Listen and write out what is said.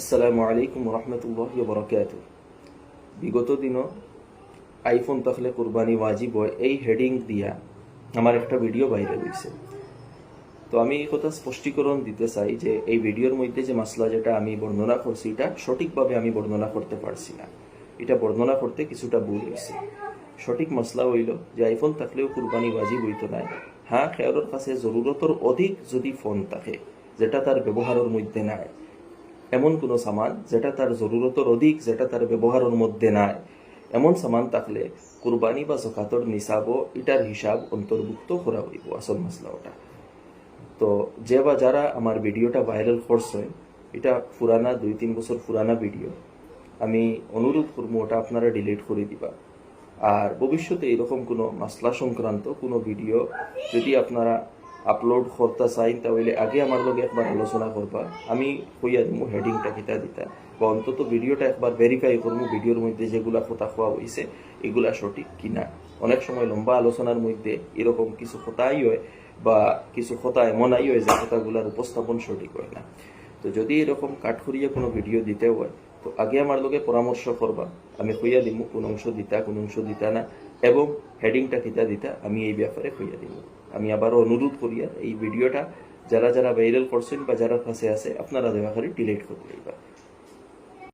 আসসালামু আলাইকুম রহমতুল্লাহ বরকাত বিগত দিনও আইফোন তাহলে কুরবানি ওয়াজিব এই হেডিং দিয়া আমার একটা ভিডিও বাইরে হয়েছে তো আমি এই কথা স্পষ্টীকরণ দিতে চাই যে এই ভিডিওর মধ্যে যে মাসলা যেটা আমি বর্ণনা করছি, এটা সঠিকভাবে আমি বর্ণনা করতে পারছি না। এটা বর্ণনা করতে কিছুটা ভুল হয়েছে সঠিক মশলা হইল যে আইফোন থাকলেও কুরবানি ওয়াজিব হইতো না। হ্যাঁ খেয়ালের কাছে জরুরতর অধিক যদি ফোন থাকে, যেটা তার ব্যবহারের মধ্যে নাই। এমন কোনো সামান যেটা তার জরুরতর অধিক, যেটা তার ব্যবহারের মধ্যে নাই। এমন সামান থাকলে কুরবানি বা জকাতর নিসাবও এটার হিসাব অন্তর্ভুক্ত করা হইব আসল মশলা ওটা। তো যে বা যারা আমার ভিডিওটা ভাইরাল করছে এটা পুরানা দুই তিন বছর পুরানা ভিডিও। আমি অনুরোধ করব ওটা আপনারা ডিলিট করে দিবা। আর ভবিষ্যতে এরকম কোনো মাসলা সংক্রান্ত কোনো ভিডিও যদি আপনারা আপলোড করতে চাই তাহলে আগে আমার লগে একবার আলোচনা করবা আমি কইয়া দিব হেডিংটা কিতা দিতা বা অন্তত ভিডিওটা একবার ভেরিফাই করব ভিডিওর মধ্যে যেগুলা কথা খোয়া হয়েছে এগুলা সঠিক কিনা অনেক সময় লম্বা আলোচনার মধ্যে এরকম কিছু কথাই হয় বা কিছু কথা এমনই হয় যে কথাগুলার উপস্থাপন সঠিক হয় না তো যদি এরকম কাঠখড়িয়ে কোনো ভিডিও দিতে হয় তো আগে আমার লোকে পরামর্শ করবা, আমি হইয়া দিব কোন অংশ দিতা, কোন অংশ দিতা না, এবং হেডিংটা কিতা দিতা, আমি এই ব্যাপারে হইয়া দিব আমি আবারও অনুরোধ করিয়া এই ভিডিওটা যারা যারা ভাইরাল করছেন বা যারা কাছে আছে, আপনারা দেওয়া করে ডিলিট করতে দিবা।